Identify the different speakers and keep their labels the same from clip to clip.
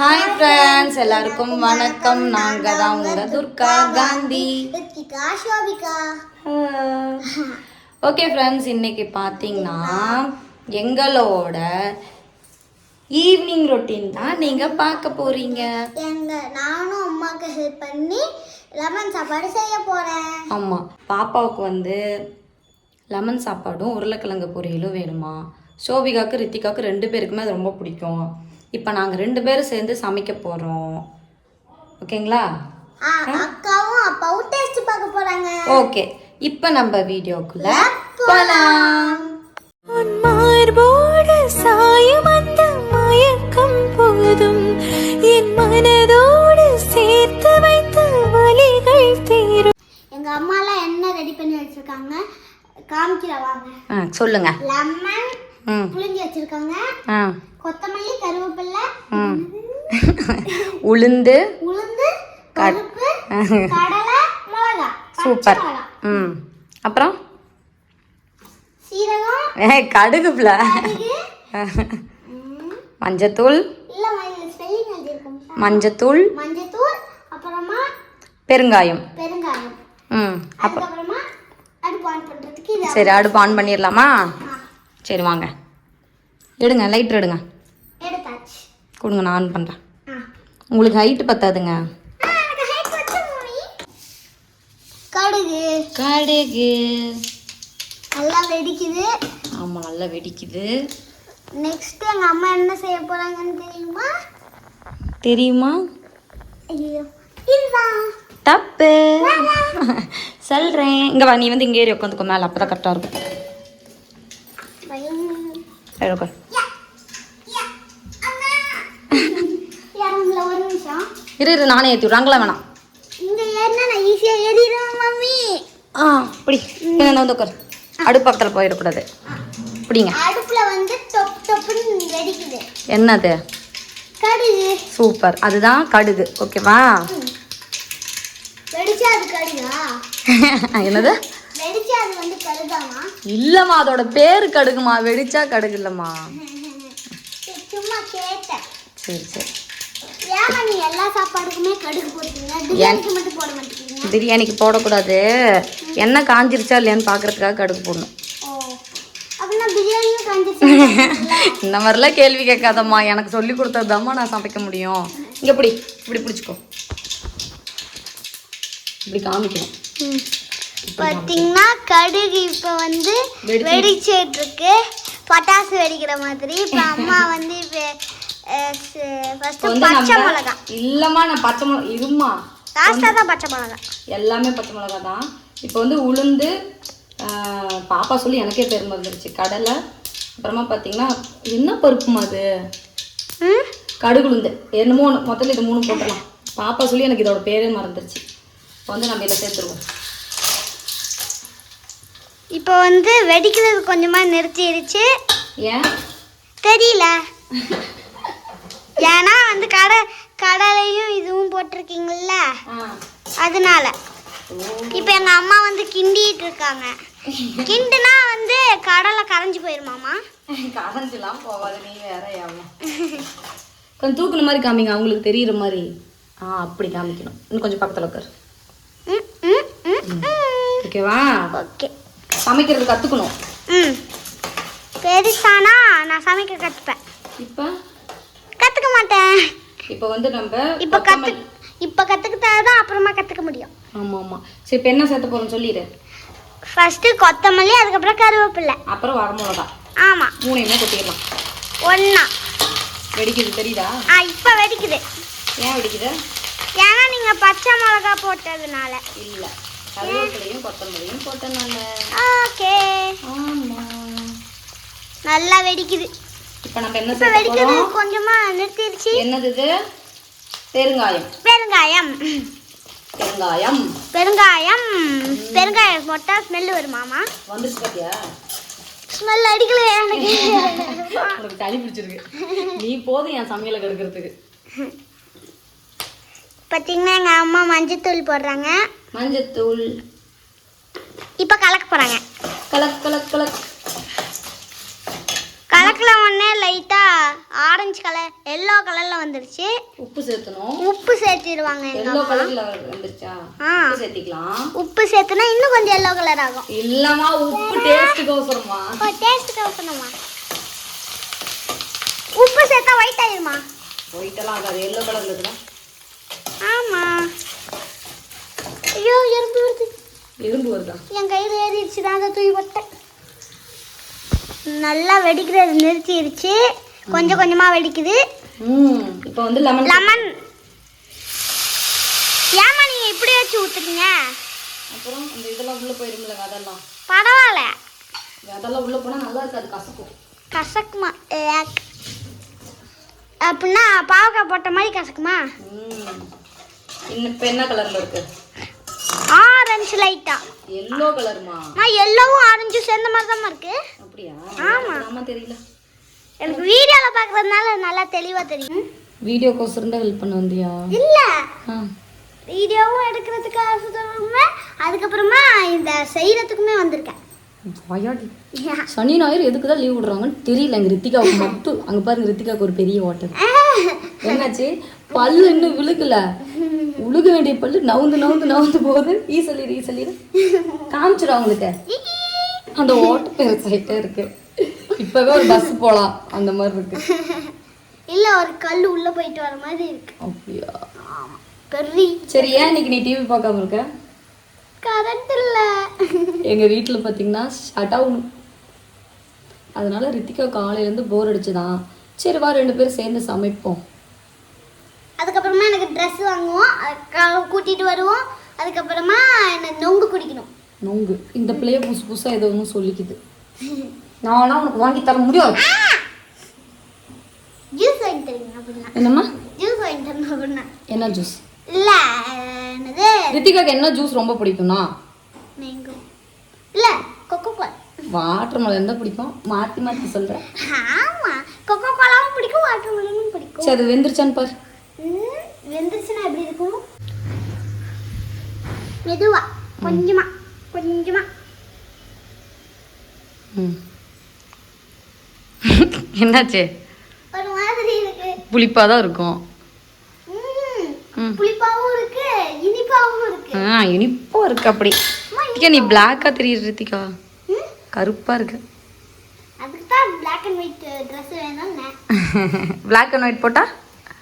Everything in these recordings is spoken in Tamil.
Speaker 1: ஹாய் ஃப்ரெண்ட்ஸ் எல்லாருக்கும் வணக்கம். நாங்க தான் உங்க துர்கா காந்தி ஓகே ஃப்ரெண்ட்ஸ் இன்னைக்கு பார்த்தீங்கன்னா எங்களோட ஈவினிங் ரொட்டீன் தான் நீங்க பார்க்க போறீங்க.
Speaker 2: எங்க நானும் அம்மாக்கு ஹெல்ப் பண்ணி லெமன் சாப்பாடு செய்ய போறேன்.
Speaker 1: ஆமா. பாப்பாவுக்கு வந்து லெமன் சாப்பாடும் உருளைக்கிழங்கு பொரியலும் வேணுமா? சோபிகாவுக்கு ரித்திகாவுக்கு ரெண்டு பேருக்குமே அது ரொம்ப பிடிக்கும். இப்போ நாங்கள் ரெண்டு பேரும் சேர்ந்து சமைக்க போகிறோம் ஓகேங்களா?
Speaker 2: அக்காவும் அப்பாவும் டேஸ்ட் பார்க்க போறாங்க.
Speaker 1: ஓகே. இப்போ நம்ம வீடியோக்குள்ள போலாம்.
Speaker 3: உன் மார்போடு சாயும் அந்த மயக்கம் போதும். என் மனதோடு சேர்த்து வைத்த வலிகள் தீரும்.
Speaker 2: எங்க அம்மாலாம் என்ன ரெடி பண்ணி வச்சிருக்காங்க? காமிக்கிற வாங்க.
Speaker 1: ஆ சொல்லுங்க.
Speaker 2: லெமன்
Speaker 1: ம்
Speaker 2: புளிஞ்சு வச்சிருக்காங்க
Speaker 1: ஆ
Speaker 2: கொத்தமல்லி கருவேப்பிலை
Speaker 1: ம் உளுந்து சூப்பர். ம். அப்புறம்? கடுகுப்ல மஞ்சத்தூள். மஞ்சத்தூள்.
Speaker 2: அப்புறமா
Speaker 1: பெருங்காயம். ம் அப்போ
Speaker 2: அதுக்கப்புறமா அடுப்பு ஆன் பண்றதுக்கு இது
Speaker 1: சரி அடுப்பு ஆன் பண்ணிடலாமா? சரி வாங்க. எடுங்க லைட்டர் எடுங்க. கொடுங்க நான் ஆன் பண்ணுறேன். உங்களுக்கு ஹைட்டு பத்தாதுங்க.
Speaker 2: கடுகு.
Speaker 1: கடுகு.
Speaker 2: நல்லா வெடிக்குது.
Speaker 1: ஆமாம் நல்லா வெடிக்குது.
Speaker 2: நெக்ஸ்ட் எங்க அம்மா என்ன செய்ய போறாங்கன்னு தெரியுமா?
Speaker 1: தெரியுமா?
Speaker 2: ஐயோ
Speaker 1: தப்பு. சொல்கிறேன் இங்கே வா நீ வந்து இங்கே ஏறி உட்காந்துக்கோ மேலே அப்போ தான் கரெக்டாக இருக்கும்.
Speaker 2: இறங்குல ஒரு நிமிஷம்.
Speaker 1: இரு இரு நானே ஏற்றி விட்றாங்களா வேணாம்.
Speaker 2: இங்க ஏறினா நான் ஈஸியா ஏறிடுவேன் மம்மி.
Speaker 1: ஆ இப்படி என்ன வந்து உட்காரு அடுப்பு பக்கத்தில் போயிடக்கூடாது இப்படிங்க
Speaker 2: அடுப்புல வந்து டொப் டொப்புன்னு வெடிக்குது.
Speaker 1: என்னது?
Speaker 2: கடுகு.
Speaker 1: சூப்பர். அதுதான் கடுகு. ஓகேவா?
Speaker 2: வெடிச்சா அது கடுகா?
Speaker 1: என்னது?
Speaker 2: வெடிச்சா அது வந்து கடுகாமா
Speaker 1: இல்லைம்மா அதோட பேர் கடுகுமா வெடிச்சா கடுகு இல்லைம்மா.
Speaker 2: சரி, சும்மா கேட்டேன்.
Speaker 1: சரி சரி.
Speaker 2: பிரியாணிக்கு
Speaker 1: போடக்கூடாது. எண்ணெய் காஞ்சிருச்சா இல்லையான்னு பார்க்கறதுக்காக கடுகு போடணும். இந்த மாதிரிலாம் கேள்வி கேட்காதம்மா. எனக்கு சொல்லி கொடுத்ததுதாம்மா நான் சமைக்க முடியும். இங்கே இப்படி இப்படி பிடிச்சிக்கோ. இப்படி காமிக்கணும்.
Speaker 2: பார்த்தீங்கன்னா கடுகு இப்போ வந்து
Speaker 1: வெடிச்சு-
Speaker 2: வெடிச்சிட்டு இருக்கு. பட்டாசு வெடிக்கிற மாதிரி. இப்போ அம்மா வந்து இப்போ
Speaker 1: இல்லைம்மா நான் பச்சை மிளகா இருமா
Speaker 2: லாஸ்ட்டாக தான் பச்சை மிளகா
Speaker 1: எல்லாமே பச்சை மிளகா தான். இப்போ வந்து உளுந்து பாப்பா சொல்லி எனக்கே பெருமை வந்துருச்சு கடலை அப்புறமா பார்த்தீங்கன்னா என்ன பருப்புமா அது?
Speaker 2: ம்?
Speaker 1: கடுகு உளுந்து. என்னமோ ஒன்று மொத்தத்தில் இது மூணு போட்டுடலாம். பாப்பா சொல்லி எனக்கு இதோட பேரே மறந்துருச்சு. இப்போ வந்து நம்ம இதில் சேர்த்துருவோம்.
Speaker 2: இப்போ வந்து வெடிக்கிறது கொஞ்சமாக நிறுத்திடுச்சு
Speaker 1: ஏன்?
Speaker 2: தெரியல ஏன்னா வந்து கடை கடலையும் இதுவும் போட்டிருக்கீங்கல்ல
Speaker 1: ஆ
Speaker 2: அதனால. இப்போ எங்கள் அம்மா வந்து கிண்டிட்டு இருக்காங்க. கிண்டுனா வந்து கடலை கரைஞ்சு போயிருமாமா
Speaker 1: கரைஞ்செல்லாம் போகாது நீ வேற கொஞ்சம் தூக்குன மாதிரி காமிங்க அவங்களுக்கு தெரியுற மாதிரி. ஆ அப்படி காமிக்கணும். இன்னும் கொஞ்சம் பக்கத்தில் உட்காரு ஓகேவா?
Speaker 2: ஓகே.
Speaker 1: சமைக்கிறது கற்றுக்கணும்
Speaker 2: ம். பெருசானா நான் சமைக்க கற்றுப்பேன்
Speaker 1: இப்போ?
Speaker 2: கற்றுக்க மாட்டேன்.
Speaker 1: இப்போ வந்து நம்ம
Speaker 2: இப்போ கற்று இப்போ கற்றுக்கிட்டா தான் அப்புறமா கற்றுக்க முடியும்.
Speaker 1: ஆமாம் ஆமாம் சரி இப்போ என்ன சேர்த்த போகிறோம் சொல்லிடு.
Speaker 2: ஃபஸ்ட்டு கொத்தமல்லி அதுக்கப்புறம் கருவேப்பிலை
Speaker 1: அப்புறம் வரமிளகா.
Speaker 2: ஆமாம்
Speaker 1: மூணையுமே கொட்டிடலாம்.
Speaker 2: ஒன்றா
Speaker 1: வெடிக்குது தெரியுதா?
Speaker 2: ஆ இப்போ வெடிக்குது.
Speaker 1: ஏன் வெடிக்குது?
Speaker 2: ஏன்னா நீங்கள் பச்சை மிளகா போட்டதுனால.
Speaker 1: இல்லை. கருவேப்பிலையும் கொத்தமல்லியும் போட்டனால.
Speaker 2: ஓகே.
Speaker 1: ஆமாம்
Speaker 2: நல்லா வெடிக்குது.
Speaker 1: இப்போ நம்ம என்ன சேர்த்த
Speaker 2: கொஞ்சமாக நிறுத்திடுச்சு
Speaker 1: என்னது இது? பெருங்காயம்.
Speaker 2: பெருங்காயம்.
Speaker 1: பெருங்காயம்.
Speaker 2: பெருங்காயம். பெருங்காயம் போட்டால் ஸ்மெல் வருமாமா
Speaker 1: வந்துருச்சு பார்த்தியா
Speaker 2: ஸ்மெல் அடிக்கல எனக்கு.
Speaker 1: உனக்கு சளி பிடிச்சிருக்கு. நீ போதும் என் சமையலை கெடுக்கிறதுக்கு.
Speaker 2: பார்த்தீங்கன்னா எங்கள் அம்மா மஞ்சத்தூள் போடுறாங்க.
Speaker 1: மஞ்சத்தூள்.
Speaker 2: இப்போ கலக்க போகிறாங்க
Speaker 1: கலக் கலக் கலக்.
Speaker 2: பார்க்கல உடனே லைட்டாக ஆரஞ்சு கலர் எல்லோ கலரில் வந்துருச்சு.
Speaker 1: உப்பு சேர்த்தணும்.
Speaker 2: உப்பு சேர்த்திடுவாங்க
Speaker 1: எல்லோ. கலர்ல வந்துருச்சா?
Speaker 2: ஆ.
Speaker 1: உப்பு சேர்த்திக்கலாம்.
Speaker 2: உப்பு சேர்த்துனா இன்னும் கொஞ்சம் எல்லோ கலர் ஆகும்.
Speaker 1: இல்லம்மா உப்பு டேஸ்ட்டுக்கு அவசரமா
Speaker 2: ஓ டேஸ்ட்டுக்கு அவசரமா உப்பு சேர்த்தா ஒயிட் ஆயிருமா?
Speaker 1: ஒயிட்டெல்லாம் ஆகாது எல்லோ கலர்ல இருக்குடா
Speaker 2: ஆமா. ஐயோ எறும்பு வருது.
Speaker 1: எறும்பு வருதா?
Speaker 2: என் கையில் ஏறிடுச்சு தான் அதை தூக்கி போட்டேன் நல்லா வெடிக்கிறது நிறுத்திடுச்சு கொஞ்சம் கொஞ்சமாக வெடிக்குது.
Speaker 1: ம் இப்போ வந்து லெமன்
Speaker 2: லெமன் ஏமா நீங்கள் இப்படி வச்சு ஊற்றுறீங்க
Speaker 1: அப்புறம் அந்த இதெல்லாம் உள்ள போயிரும்ல அதெல்லாம்
Speaker 2: பரவாயில்ல.
Speaker 1: அதெல்லாம் உள்ள போனா நல்லா இருக்காது கசக்கும்.
Speaker 2: கசக்குமா. அப்படின்னா பாவக்காய் போட்ட மாதிரி கசக்குமா?
Speaker 1: இப்போ என்ன கலர்ல இருக்கு?
Speaker 2: ஆரஞ்சு லைட்டா
Speaker 1: எல்லோ கலருமா
Speaker 2: நான் எல்லோவும் ஆரஞ்சும் சேர்ந்த மாதிரி தான் இருக்கு.
Speaker 1: அப்படியா?
Speaker 2: ஆமா.
Speaker 1: ஆமா தெரியல.
Speaker 2: எனக்கு வீடியோவில் பார்க்குறதுனால நல்லா தெளிவாக தெரியும்.
Speaker 1: வீடியோக்கோசரம் தான் ஹெல்ப் பண்ண வந்தியா
Speaker 2: இல்லை வீடியோவும் எடுக்கிறதுக்காக அதுக்கப்புறமா இந்த செய்யறதுக்குமே வந்திருக்கேன்.
Speaker 1: வாயாடி. சனி ஞாயிறு எதுக்கு தான் லீவ் விடுறாங்கன்னு தெரியல. எங்க ரித்திகாவுக்கு மட்டும். அங்க பாருங்க ரித்திகாவுக்கு ஒரு பெரிய ஓட்டல் என்னாச்சு? பல்லு இன்னும் விழுகல உழுக வேண்டிய பல்லு நவுந்து நவுந்து நவுந்து போகுது. ஈ சொல்லிடு ஈ சொல்லிடு. காமிச்சிடும் அவங்களுக்கு. அந்த ஓட்ட பெருசாயிட்டே இருக்கு. இப்பவே ஒரு பஸ் போலாம். அந்த மாதிரி இருக்கு.
Speaker 2: இல்லை ஒரு கல் உள்ளே போயிட்டு வர மாதிரி இருக்கு.
Speaker 1: அப்படியா?
Speaker 2: பெரிய
Speaker 1: சரி ஏன் இன்னைக்கு நீ டிவி பார்க்காம இருக்க?
Speaker 2: கரண்ட் இல்லை.
Speaker 1: எங்க வீட்டுல பாத்தீங்கன்னா ஷட் டவுன் அதனால ரித்திகா காலையில இருந்து போர் அடிச்சுதான். சரி வா ரெண்டு பேரும் சேர்ந்து சமைப்போம்.
Speaker 2: அதுக்கப்புறமா எனக்கு ட்ரெஸ் வாங்குவோம். கூட்டிட்டு வருவோம். அதுக்கப்புறமா எனக்கு நொங்கு குடிக்கணும்.
Speaker 1: நொங்கு. இந்த பிள்ளைய புதுசு புதுசா ஏதோ ஒன்று சொல்லிக்குது. நானா உனக்கு வாங்கி தர முடியும்
Speaker 2: ஜூஸ் வாங்கி அப்படின்னா?
Speaker 1: என்னம்மா?
Speaker 2: ஜூஸ் வாங்கி தரணும் அப்படின்னா.
Speaker 1: என்ன ஜூஸ்
Speaker 2: இல்லை என்னது?
Speaker 1: ரித்திகாக்கு என்ன ஜூஸ் ரொம்ப பிடிக்கும்னா?
Speaker 2: மேங்கோ இல்லை கொக்கோ கோலா
Speaker 1: வாட்டர் மெலன் தான் பிடிக்கும். மாற்றி மாற்றி சொல்கிறேன்
Speaker 2: ஆமாம் கொக்கோ கோலாவும் பிடிக்கும் வாட்டர் மெலனும் பிடிக்கும்.
Speaker 1: சரி அது வெந்துருச்சான்னு பாரு.
Speaker 2: வெந்துருச்சுன்னா எப்படி இருக்கும்? மெதுவா கொஞ்சமா கொஞ்சமா.
Speaker 1: என்னாச்சு?
Speaker 2: ஒரு மாதிரி இருக்கு.
Speaker 1: புளிப்பாக தான் இருக்கும்.
Speaker 2: புளிப்பாவும் இருக்கு இனிப்பாவும் இருக்கு.
Speaker 1: ஆ இனிப்பாக இருக்கு அப்படி. ரித்திகா நீ பிளாக்காக தெரியுது ரித்திகா. கருப்பாக இருக்கு.
Speaker 2: அதுக்கு தான் பிளாக் அண்ட் ஒயிட் ட்ரெஸ் வேணும்னு
Speaker 1: பிளாக் அண்ட் ஒயிட் போட்டா?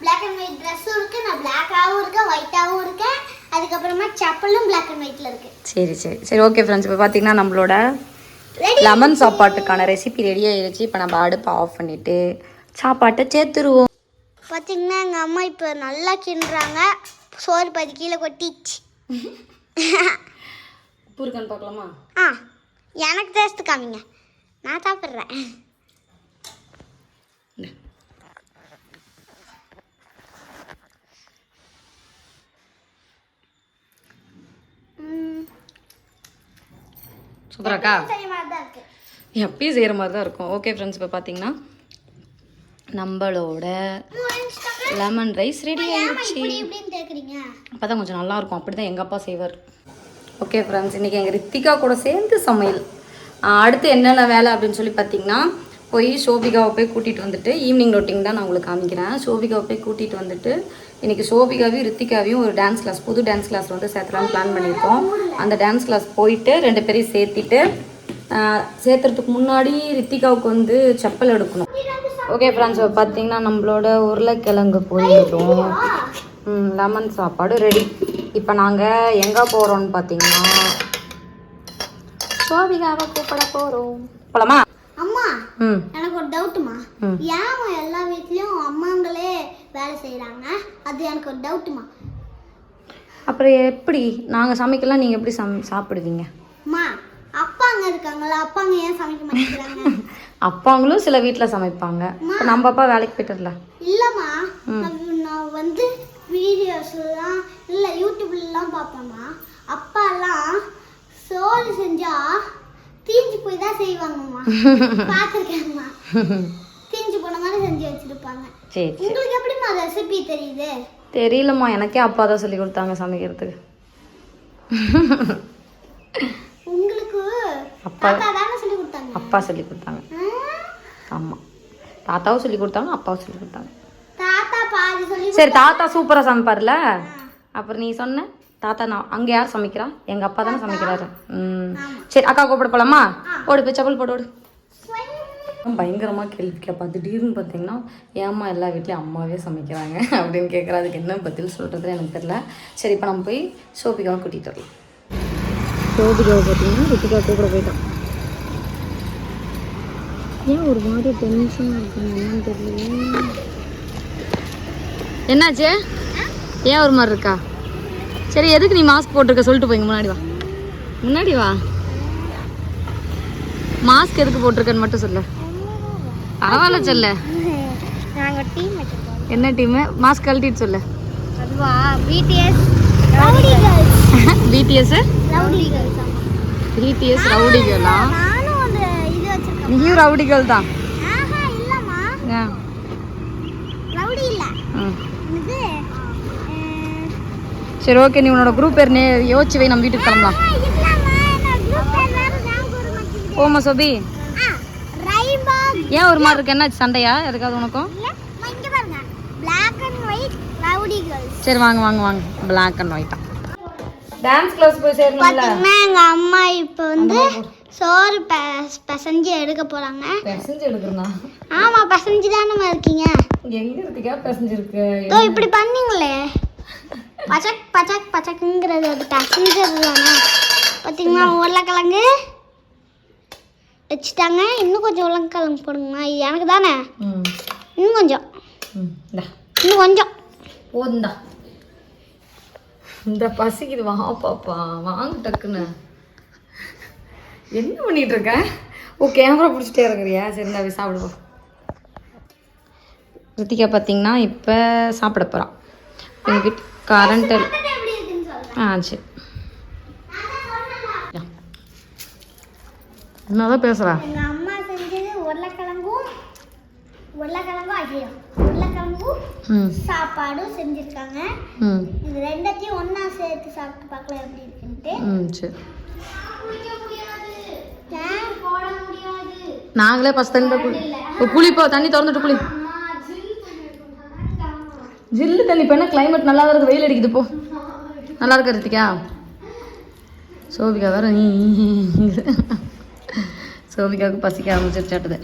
Speaker 2: பிளாக் அண்ட் ஒயிட் ட்ரெஸ்ஸும் இருக்கு நான் பிளாக்காகவும் இருக்கேன் ஒயிட்டாகவும் இருக்கேன். அதுக்கப்புறமா செப்பலும் பிளாக் அண்ட் ஒயிட்ல இருக்கு.
Speaker 1: சரி சரி. சரி ஓகே ஃப்ரெண்ட்ஸ் இப்போ பார்த்தீங்கன்னா நம்மளோட லெமன் சாப்பாட்டுக்கான ரெசிபி ரெடி ஆயிருச்சு. இப்போ நம்ம அடுப்பை ஆஃப் பண்ணிட்டு சாப்பாட்டை சேர்த்துருவோம்.
Speaker 2: பார்த்தீங்கன்னா எங்கள் அம்மா இப்போ நல்லா கிண்டுறாங்க. சோறு பாதி கீழே கொட்டிச்சு.
Speaker 1: உப்பு இருக்கான்னு பார்க்கலாமா?
Speaker 2: ஆ எனக்கு டேஸ்ட் காமிங்க. நான் சாப்பிட்றேன்.
Speaker 1: சூப்பராக்கா எப்பயும் செய்கிற மாதிரி தான் இருக்கும். ஓகே ஃப்ரெண்ட்ஸ் இப்போ பார்த்தீங்கன்னா நம்மளோட லெமன் ரைஸ் ரெடி ஆயிடுச்சு அப்போ தான் கொஞ்சம் நல்லா இருக்கும். அப்படி தான் எங்கள் அப்பா செய்வார். ஓகே ஃப்ரெண்ட்ஸ் இன்றைக்கி எங்கள் ரித்திகா கூட சேர்ந்து சமையல். அடுத்து என்னென்ன வேலை அப்படின்னு சொல்லி பார்த்தீங்கன்னா போய் சோபிகாவை போய் கூட்டிகிட்டு வந்துட்டு ஈவினிங் ரொட்டிங் தான் நான் உங்களுக்கு காமிக்கிறேன். சோபிகாவை போய் கூட்டிகிட்டு வந்துட்டு இன்றைக்கி சோபிகாவையும் ரித்திகாவையும் ஒரு டான்ஸ் கிளாஸ் புது டான்ஸ் கிளாஸ் வந்து சேர்த்துலான்னு பிளான் பண்ணியிருக்கோம். அந்த டான்ஸ் கிளாஸ் போயிட்டு ரெண்டு பேரையும் சேர்த்திட்டு சேர்த்துறதுக்கு முன்னாடி ரித்திகாவுக்கு வந்து செப்பல் எடுக்கணும். ஓகே ஃப்ரெண்ட்ஸ் பார்த்தீங்கன்னா நம்மளோட உருளைக்கிழங்கு பொரியலும் ம் லெமன் சாப்பாடு ரெடி இப்போ நாங்கள் எங்கே போகிறோம்னு பார்த்தீங்கன்னா சோபிகாவை கூப்பிட போகிறோம் போலாமா?
Speaker 2: அம்மா
Speaker 1: ம்.
Speaker 2: எனக்கு ஒரு டவுட்டுமா. ஏன் எல்லா வீட்லேயும் அம்மாங்களே வேலை செய்கிறாங்க அது எனக்கு ஒரு டவுட்டுமா
Speaker 1: அப்புறம் எப்படி? நாங்கள் சமைக்கலாம் நீங்கள் எப்படி சம் சாப்பிடுவீங்க?
Speaker 2: அம்மா அப்பாங்க இருக்காங்களா அப்பாங்க ஏன் சமைக்க மாட்டேங்கிறாங்க?
Speaker 1: அப்பாங்களும் சில வீட்டில் சமைப்பாங்க. நம்ம அப்பா வேலைக்கு போயிட்டுல
Speaker 2: இல்லைம்மா நான் வந்து வீடியோஸ்லாம் இல்லை யூடியூப்லலாம் பார்ப்பேம்மா. அப்பாலாம் சோறு செஞ்சா தீஞ்சு போய் தான் செய்வாங்கம்மா. பார்த்துருக்கேம்மா. தீஞ்சு போன மாதிரி செஞ்சு வச்சிருப்பாங்க.
Speaker 1: சரி சரி.
Speaker 2: உங்களுக்கு எப்படிம்மா ரெசிபி தெரியுது?
Speaker 1: தெரியலம்மா எனக்கே அப்பா தான் சொல்லி கொடுத்தாங்க சமைக்கிறதுக்கு.
Speaker 2: உங்களுக்கு
Speaker 1: அப்பா
Speaker 2: தாத்தா தானே சொல்லி கொடுத்தாங்க?
Speaker 1: அப்பா சொல்லி கொடுத்தாங்க? ஆமாம் தாத்தாவும் சொல்லி கொடுத்தாங்க அப்பாவும் சொல்லி கொடுத்தாங்க.
Speaker 2: தாத்தா பாதி சொல்லி
Speaker 1: சரி தாத்தா சூப்பராக சமைப்பார்ல? அப்புறம் நீ சொன்ன தாத்தா நான் அங்கே யார் சமைக்கிறா? எங்கள் அப்பா தானே சமைக்கிறாரு. ம். சரி அக்கா கூப்பிட போலாமா? ஓடு போய் செப்பல் போட்டு ஓடு. பயங்கரமாக கேள்வி கேட்பா திடீர்னு பார்த்தீங்கன்னா ஏம்மா எல்லா வீட்லேயும் அம்மாவே சமைக்கிறாங்க அப்படின்னு கேட்குறா அதுக்கு என்ன பதில் சொல்கிறதுன்னு எனக்கு தெரியல. சரி இப்போ நம்ம போய் சோபிகாவை கூட்டிகிட்டு வரலாம். சோபிகாவை பார்த்தீங்கன்னா ரித்திகா கூப்பிட போயிட்டான் ஏன் ஒரு மாதிரி டென்ஷனாக இருக்குங்க என்னன்னு தெரியல என்னாச்சு? ஏன் ஒரு மாதிரி இருக்கா? சரி எதுக்கு நீ மாஸ்க் போட்டிருக்க? சொல்லிட்டு போய்ங்க முன்னாடி வா. முன்னாடி வா. மாஸ்க் எதுக்கு போட்டிருக்கன்னு மட்டும் சொல்லு. பரவாயில்ல சொல்லு.
Speaker 2: டீம்
Speaker 1: என்ன டீமு மாஸ்க் கழட்டிட்டு சொல்லு.
Speaker 2: அதுவா? BTS rowdy girls
Speaker 1: BTS
Speaker 2: rowdy girls
Speaker 1: BTS rowdy கேர்லா
Speaker 2: நானும் அந்த இது வச்சிருக்கேன்
Speaker 1: நீயும் ரவுடி கேர்ள் தான்.
Speaker 2: ஆஹா இல்லம்மா.
Speaker 1: ஆ,
Speaker 2: ரவுடி இல்ல.
Speaker 1: ம்.
Speaker 2: இது
Speaker 1: சரி ஓகே நீ உன்னோட குரூப் பேர் நே யோசிச்சு வை நம்ம வீட்டுக்கு கிளம்பலாம்.
Speaker 2: இல்லம்மா. என்ன
Speaker 1: ஏன் ஒரு மாதிரி இருக்கு? என்னாச்சு? சண்டையா? எதுக்காவது உனக்கும்? சரி வாங்க வாங்க வாங்க. பிளாக் அண்ட் ஒயிட்டா டான்ஸ் கிளாஸ் போய் சேரணும்ல?
Speaker 2: எங்க அம்மா இப்போ வந்து சோறு பிசைஞ்சு எடுக்க போறாங்க.
Speaker 1: பெசஞ்சு எடுக்கிறனா
Speaker 2: ஆமா பிசைஞ்சு தானே இருக்கீங்க.
Speaker 1: எங்க இருக்கா பெசஞ்சு இருக்கு
Speaker 2: இதோ இப்படி பண்ணீங்களே. பச்சக் பச்சக் பச்சக்குங்கிறது அது பிசைஞ்சது தானே பார்த்தீங்களா உருளைக்கிழங்கு? வச்சுட்டாங்க. இன்னும் கொஞ்சம் உருளைக்கிழங்கு போடுங்கம்மா இது எனக்கு தானே?
Speaker 1: ம்.
Speaker 2: இன்னும் கொஞ்சம். இன்னும் கொஞ்சம்.
Speaker 1: போதுண்டா இந்த. பசிக்குது. வா பாப்பா. வாங்க டக்குன்னு. என்ன பண்ணிட்டு இருக்க? ஓ கேமரா பிடிச்சிட்டே இருக்கிறியா? சரி இந்தா போய் சாப்பிடுவோம் ரித்திகா பார்த்தீங்கன்னா இப்போ சாப்பிட போகிறான் எங்கள் வீட்டு கரண்ட் ஆ சரி. என்னதான் பேசுகிறா
Speaker 2: அம்மா செஞ்சது உருளைக்கிழங்கும் உருளைக்கிழங்கும் ஐயோ உருளைக்கிழங்கும் சாப்பாடும் செஞ்சிருக்காங்க. இது ரெண்டத்தையும் ஒண்ணா சேர்த்து சாப்பிட்டு பார்க்கலாம் எப்படி இருக்குன்ட்டு
Speaker 1: ம் சரி. நாங்களே ஃபஸ்ட் தண்ணி குளி குளிப்போ தண்ணி திறந்துட்டு குளி ஜில்லு தண்ணி இப்போ என்ன கிளைமேட் நல்லா இருக்கு வெயில் அடிக்குது போ. நல்லா இருக்கா ரித்திகா? சோபிகா வேற நீ சோபிகாவுக்கு பசிக்க ஆரம்பிச்சிருச்சாட்டுது.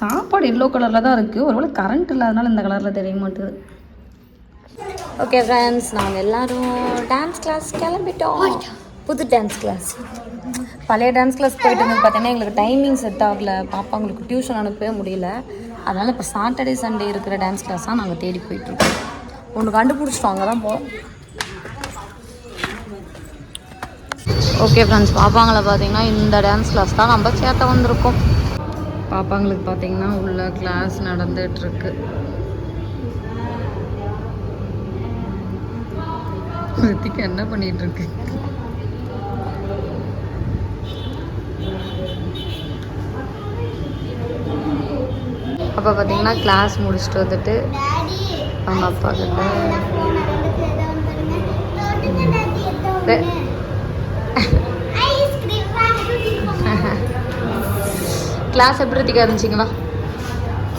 Speaker 1: சாப்பாடு எல்லோ கலரில் தான் இருக்குது ஒருவேளை கரண்ட் இல்லாதனால இந்த கலரில் தெரிய மாட்டேது. ஓகே ஃப்ரெண்ட்ஸ் நாங்கள் எல்லாரும் டான்ஸ் கிளாஸ் கிளம்பிட்டோம். புது டான்ஸ் கிளாஸ் பழைய டான்ஸ் கிளாஸ் போயிட்டு வந்து பார்த்தீங்கன்னா எங்களுக்கு டைமிங் செட் ஆகல. பாப்பாங்களுக்கு டியூஷன் அனுப்பவே முடியல. அதனால் இப்போ சாட்டர்டே சண்டே இருக்கிற டான்ஸ் கிளாஸ் தான் நாங்கள் தேடி போயிட்டுருக்கோம் ஒன்று கண்டுபிடிச்சிட்டோம் அங்கே தான் போகிறோம் ஓகே ஃப்ரெண்ட்ஸ் பாப்பாங்களை பார்த்தீங்கன்னா இந்த டான்ஸ் கிளாஸ் தான் நம்ம சேர்த்த வந்திருக்கோம். பாப்பாங்களுக்கு பார்த்தீங்கன்னா உள்ள கிளாஸ் நடந்துகிட்ருக்கு ரித்திகா என்ன பண்ணிட்டு இருக்கு அப்போ பார்த்தீங்கன்னா கிளாஸ் முடிச்சுட்டு வந்துட்டு
Speaker 2: டாடி
Speaker 1: அவங்க அப்பா கிட்ட கிளாஸ் எப்படி ரித்திகா இருந்துச்சுங்க? வா.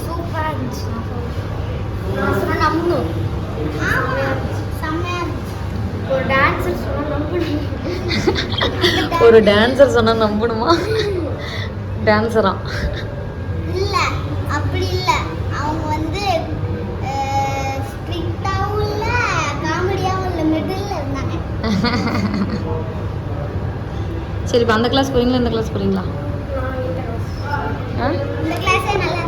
Speaker 2: சூப்பரா இருந்துச்சு. நம்பணும் ஒரு டான்ஸர் சொன்னா நம்பணும்
Speaker 1: ஒரு டான்சர்
Speaker 2: இல்ல அப்படி இல்ல. அவங்க வந்து ஸ்ட்ரிக்டாவும் இல்ல காமெடியாவும் இல்ல மிடில் இருந்தாங்க.
Speaker 1: சரி இப்போ அந்த கிளாஸ் போறீங்களா இந்த கிளாஸ் போறீங்களா?
Speaker 2: இந்த கிளாஸே நல்லா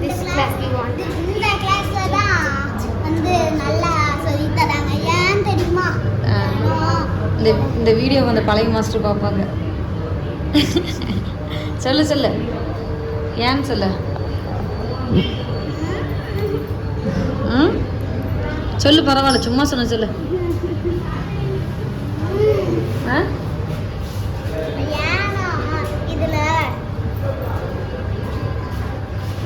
Speaker 2: திஸ் கிளாஸ் வி வாண்ட் இந்த கிளாஸ்ல தான் வந்து நல்லா சொல்லி தராங்க. ஏன் தெரியுமா?
Speaker 1: ஆ. இந்த இந்த வீடியோ வந்து பழைய மாஸ்டர் பார்ப்பாங்க. சொல்லு சொல்லு. ஏன்னு சொல்லு? சொல்லு பரவாயில்ல. சும்மா சொன்ன சொல்லு.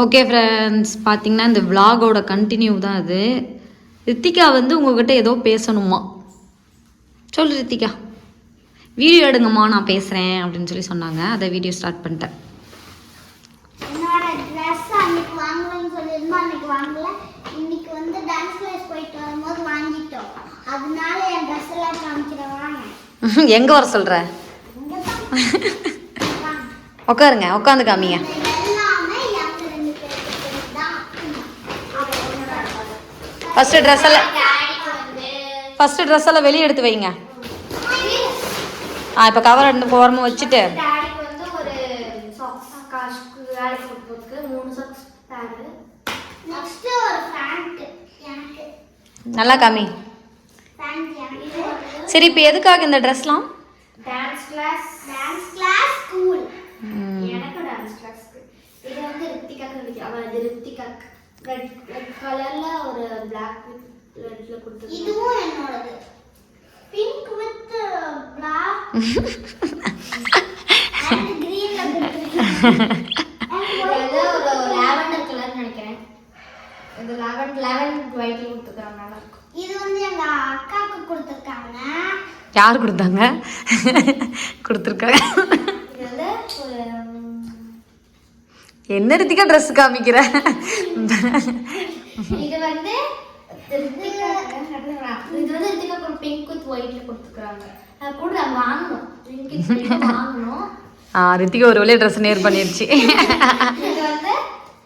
Speaker 1: ஓகே ஃப்ரெண்ட்ஸ் பார்த்தீங்கன்னா இந்த விலாகோட கண்டினியூ தான் இது. ரித்திகா வந்து உங்ககிட்ட ஏதோ பேசணுமா? சொல்லு ரித்திகா. வீடியோ எடுங்கம்மா நான் பேசுகிறேன் அப்படின்னு சொல்லி சொன்னாங்க. அதை வீடியோ ஸ்டார்ட் பண்ணிட்டேன்.
Speaker 4: என்னோட ட்ரெஸ் அன்னைக்கு வாங்கலன்னு சொல்லியிருந்தோம் அன்னைக்கு வாங்கல இன்னைக்கு வந்து டான்ஸ் கிளாஸ் போயிட்டு வரும்போது வாங்கிட்டோம் அதனால என் ட்ரெஸ் எல்லாம் காமிக்கிறேன் வாங்க
Speaker 1: எங்கே வர சொல்கிற
Speaker 4: இங்க தான் வாங்க.
Speaker 1: உட்காருங்க உட்காந்து காமிங்க
Speaker 4: இது எல்லாமே எங்க ரெண்டு பேருக்கு தான்
Speaker 1: ஃபஸ்ட்டு ட்ரெஸ் எல்லாம் ஃபஸ்ட்டு ட்ரெஸ் எல்லாம் வெளியே எடுத்து வைங்க. ஆ இப்போ கவர் ரெண்டு ஓரமாக வச்சுட்டு. நல்லா காமி. சரி இப்போ எதுக்காக இந்த ட்ரெஸ்லாம்
Speaker 4: dance class dance class school எனக்கு டான்ஸ் கிளாஸ்க்கு இது வந்து ரித்திகாக்கு இருக்கு அவ இது ரித்திகாக்கு ரெட் ரெட் கலர்ல ஒரு பிளாக் வித் ரெட்ல கொடுத்து இதுவும் என்னோடது. பிங்க் வித் பிளாக் அண்ட் கிரீன்ல இது வந்து ஒரு லாவெண்டர் கலர் நினைக்கிறேன். இது லாவெண்டர் லாவெண்டர் ஒயிட்ல கொடுத்துக்கறாங்க நல்லா இருக்கும். இது வந்து எங்க அக்காக்கு கொடுத்துருக்காங்க.
Speaker 1: யார் கொடுத்தாங்க? கொடுத்துருக்காங்க. என்ன ரித்திகா ட்ரெஸ் காமிக்கிற?
Speaker 4: இது வந்து இது வந்து ரித்திகா ஒரு பிங்க் வித் ஒயிட்ல கொடுத்துக்கறாங்க அது கூட நான் வாங்கணும் பிங்க் வித் வாங்கணும்
Speaker 1: ஆ ரித்திகா ஒரு வழியாக ட்ரெஸ் நேர் பண்ணிருச்சு.
Speaker 4: இது வந்து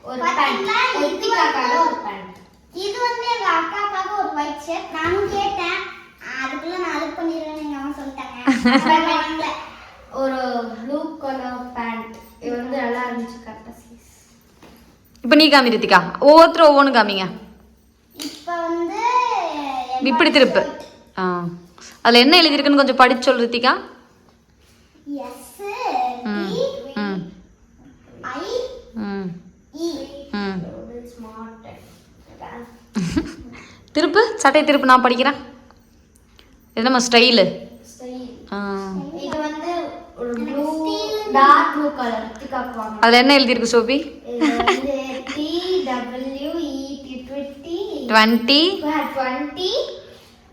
Speaker 4: ஒரு பேண்ட் ரித்திகாக்காக ஒரு பேண்ட் இது வந்து எங்க அக்காக்காக ஒரு ஒயிட் ஷர்ட் நானும் கேட்டேன் அதுக்குள்ள நான் அது பண்ணிடுவேன் எங்க அம்மா சொல்லிட்டாங்க ஒரு ப்ளூ கலர் பேண்ட் இது வந்து நல்லா இருந்துச்சு கரெக்டாக சைஸ்
Speaker 1: இப்போ நீ காமி ரித்திகா. ஒவ்வொருத்தரும் ஒவ்வொன்று காமிங்க. இப்படி திருப்பு ஆ. அதில் என்ன எழுதியிருக்குன்னு கொஞ்சம் படிச்சு சொல் ரித்திகா. திருப்பு? சட்டை திருப்பு நான் படிக்கிறேன். இது நம்ம ஸ்டைலு. ஆ.
Speaker 4: இது வந்து ஒரு ப்ளூ டார்க் ப்ளூ கலர் திக்காக்கு வாங்க
Speaker 1: அதில் என்ன எழுதியிருக்கு சோபி? 20
Speaker 4: 20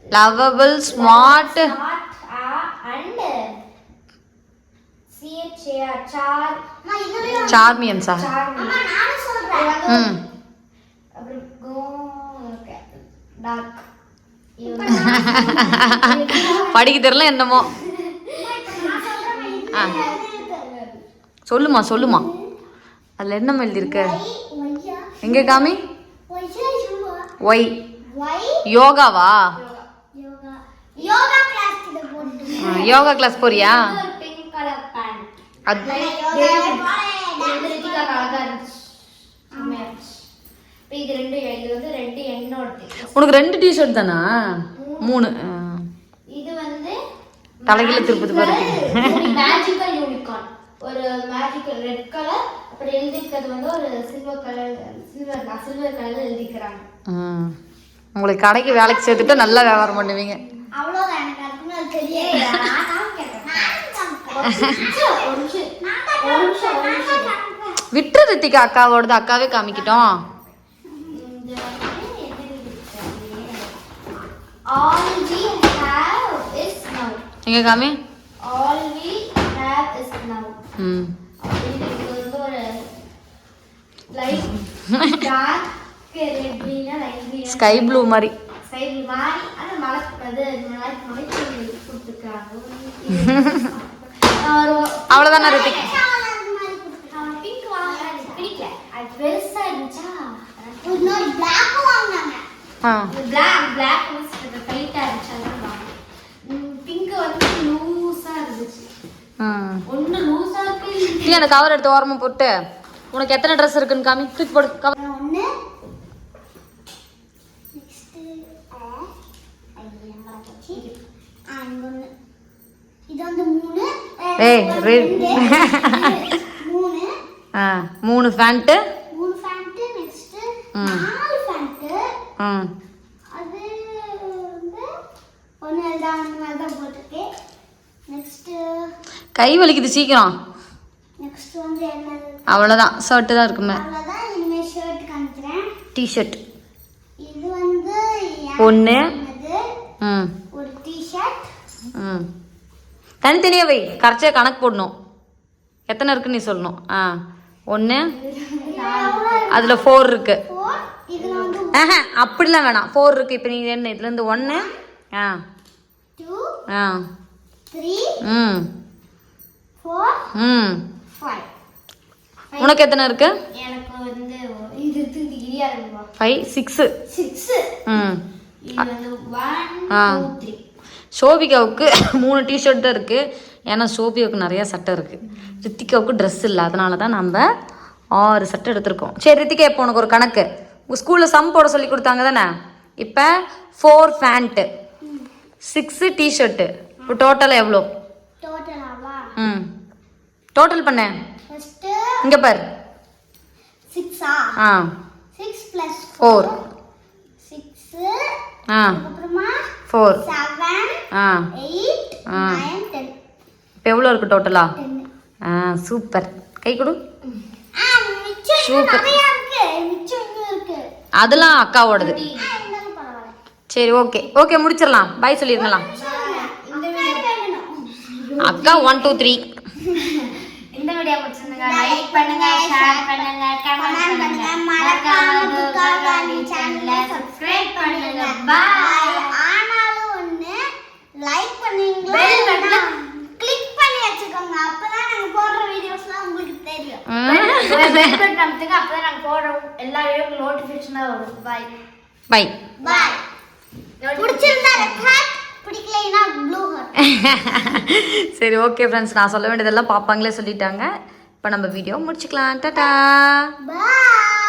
Speaker 4: lovable smart, smart
Speaker 1: and
Speaker 4: char charmians ah
Speaker 1: amma
Speaker 4: naan solren hmm
Speaker 1: படிக்க தெரியல என்னமோ சொல்லுமா சொல்லுமா அதில் என்னம்மா எழுதியிருக்கு எங்கே காமி ஒய் யோகாவா?
Speaker 4: யோகா. கிளாஸ் கிட்ட போட்டு
Speaker 1: ஆ, யோகா கிளாஸ் போறியா? உனக்கு ரெண்டு டிஷர்ட் தானா? மூணு.
Speaker 4: இது வந்து
Speaker 1: தலைகீழ திருப்பதி பாரு.
Speaker 4: மேஜிக்கல் யூனிகார்ன் ஒரு மேஜிக்கல் ரெட் கலர் அப்புறம் எழுதிக்கிறது வந்து ஒரு சில்வர் கலர் சில்வர் சில்வர் கலர்ல எழுதிக்கிறாங்க.
Speaker 1: ம். உங்களுக்கு கடைக்கு வேலைக்கு சேர்த்துட்டு நல்லா வியாபாரம் பண்ணுவீங்க.
Speaker 4: அவ்வளோதான் எனக்கு அது தெரியாது
Speaker 1: விட்டு ரித்திகா அக்காவோடது அக்காவே காமிக்கிட்டோம்.
Speaker 4: இந்த வந்து என்ன எழுதிருக்காங்க? All we have is பெருசா இருந்துச்சா? இன்னொரு பிளாக் வாங்கினாங்க.
Speaker 1: ஆ.
Speaker 4: பிங்க் வந்து லூஸா இருந்துச்சு லூஸா இருக்கு
Speaker 1: இல்லை அந்த கவர் எடுத்து ஓரமாக போட்டு. உனக்கு எத்தனை ட்ரெஸ் இருக்குன்னு காமி? தூக்கி போடு.
Speaker 4: அஹ்,
Speaker 1: ஏய்,
Speaker 4: மூணு.
Speaker 1: ஆ மூணு ஃபேண்ட்டு
Speaker 4: மூணு நெக்ஸ்ட்
Speaker 1: ம்.
Speaker 4: நாலு ஃபேண்ட்
Speaker 1: ம்
Speaker 4: அது வந்து ஒன்று
Speaker 2: தான் நெக்ஸ்ட்
Speaker 1: கை வலிக்குது சீக்கிரம்.
Speaker 2: நெக்ஸ்ட் வந்து என்னது?
Speaker 1: அவ்வளோதான். ஷர்ட்டு தான் இருக்குமே.
Speaker 2: அவ்வளோதான். இனிமேல் ஷர்ட் காமிக்கிறேன்.
Speaker 1: டிஷர்ட்
Speaker 2: இது வந்து
Speaker 1: ஒன்று ம்.
Speaker 2: ஒரு டிஷர்ட்
Speaker 1: ம். தனித்தனியாக வை. கரைச்சா கணக்கு போடணும். எத்தனை இருக்குன்னு நீ சொல்லணும். ஆ. ஒன்று அதில் ஃபோர் இருக்கு. ஆஹா அப்படிலாம் வேணாம். ஃபோர் இருக்கு. இப்போ நீ என்ன? இதுலேருந்து ஒன்று ஆ. ஆ. ம். ம். உனக்கு எத்தனை இருக்கு?
Speaker 2: எனக்கு வந்து இது
Speaker 1: ஃபைவ் சிக்ஸு
Speaker 2: சிக்ஸ்
Speaker 1: ம். ஆ. சோபிகாவுக்கு மூணு டிஷர்ட் தான் இருக்குது ஏன்னா சோபிகாவுக்கு நிறையா சட்டை இருக்குது ரித்திகாவுக்கு ட்ரெஸ் இல்லை. அதனால தான் நம்ம ஆறு சட்டை எடுத்திருக்கோம். சரி ரித்திகா இப்போ உனக்கு ஒரு கணக்கு. உங்கள் ஸ்கூலில் சம் போட சொல்லி கொடுத்தாங்க தானே? இப்போ ஃபோர் ஃபேண்ட்டு சிக்ஸு டிஷர்ட்டு இப்போ டோட்டலாக எவ்வளோ ம். டோட்டல் பண்ண. இங்கே பாரு. ஆ? ஃபோர் ஆ. ஃபோர் ஆ. ஆ. இப்போ எவ்வளோ இருக்குது டோட்டலா ஆ? சூப்பர் கை கொடு.
Speaker 2: இருக்கு.
Speaker 1: அதெல்லாம் அக்காவோடது. சரி ஓகே ஓகே முடிச்சிடலாம். பாய்
Speaker 2: வீடியோ
Speaker 1: அக்கா ஒன் டூ த்ரீ
Speaker 2: வீடியோ பிடிச்சிருந்தா லைக் பண்ணுங்க ஷேர் பண்ணுங்க கமெண்ட் பண்ணுங்க. மறக்காம காந்தி சேனலை சப்ஸ்கிரைப் பண்ணுங்க. பாய் ஆனாலும் ஒண்ணு லைக் பண்ணீங்களா பெல் பட்டனை கிளிக் பண்ணி வச்சுக்கோங்க. அப்பதான் நாங்க போடுற வீடியோஸ்லாம் உங்களுக்கு தெரியும். பெல் பட்டன் அமுத்துங்க அப்பதான் நாங்க போடுற எல்லா வீடியோக்கும் நோட்டிஃபிகேஷனா வரும். பாய்
Speaker 1: பாய்
Speaker 2: பாய் பிடிச்சிருந்தா
Speaker 1: சரி ஓகே ஃப்ரெண்ட்ஸ் நான் சொல்ல வேண்டியதெல்லாம் பாப்பாங்களே சொல்லிட்டாங்க. இப்போ நம்ம வீடியோ முடிச்சுக்கலாம். டாடா.
Speaker 2: பாய்